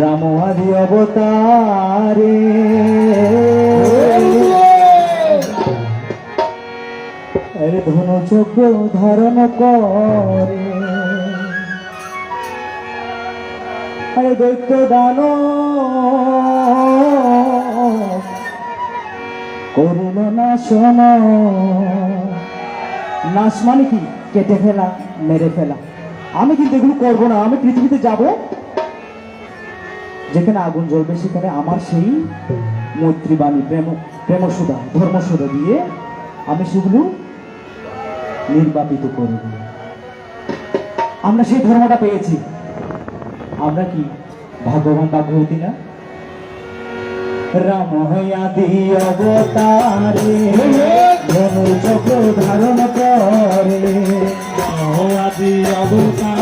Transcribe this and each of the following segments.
রাম আদি অবতারে ধনু চক্র ধারণ করে। আরে দৈত্য দান। করিল না শোন নাশ মানে কি? কেটে ফেলা, মেরে ফেলা। আমি কিন্তু এগুলো করব না, আমি পৃথিবীতে যাব। যেখানে আগুন জ্বলবে, সেখানে আমার সেই মৈত্রীবাণী প্রেম প্রেমসুধা ধর্মসুধা দিয়ে আমি সেগুলো নির্বাপিত করব। আমরা সেই ধর্মটা পেয়েছি। আমরা কি ভাগ্যবান ভাগ্যবতী না? রাম হইয়া দি অবতারে ধনু চক্র ধারণ করে। আদি অবতারে।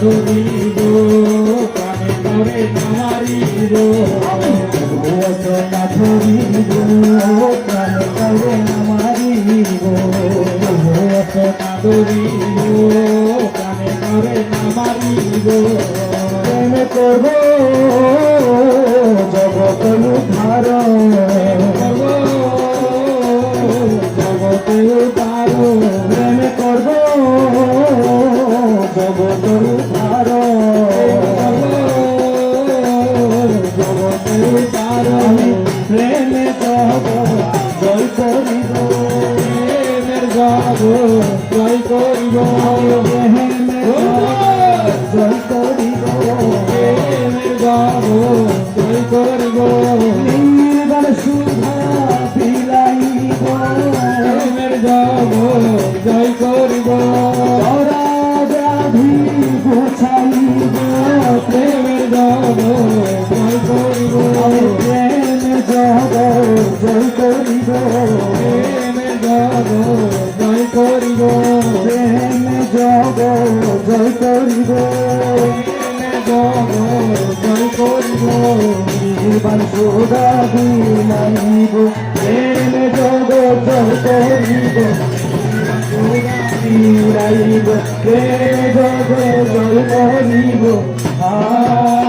করিব প্রাণে করে নামারিব। ঘোষণা করিব প্রাণ করে মারিব ঘোষণা করিব প্রাণে করে নামারিব। প্রেম করব জগত উদ্ধার জগতে পারো প্রেম করব জগত প্রেমে জয় করিব প্রেমের জয় করিব প্রেমে জয় করিব। প্রেমের জগ জয় করিব। প্রেম জগ জয় করিব। জগ জয় করিব। নির্বাণ সুধা বিলাইব। প্রেম জগ জয় করিব। বিলাইব। প্রেম জগ জয় করিব। আ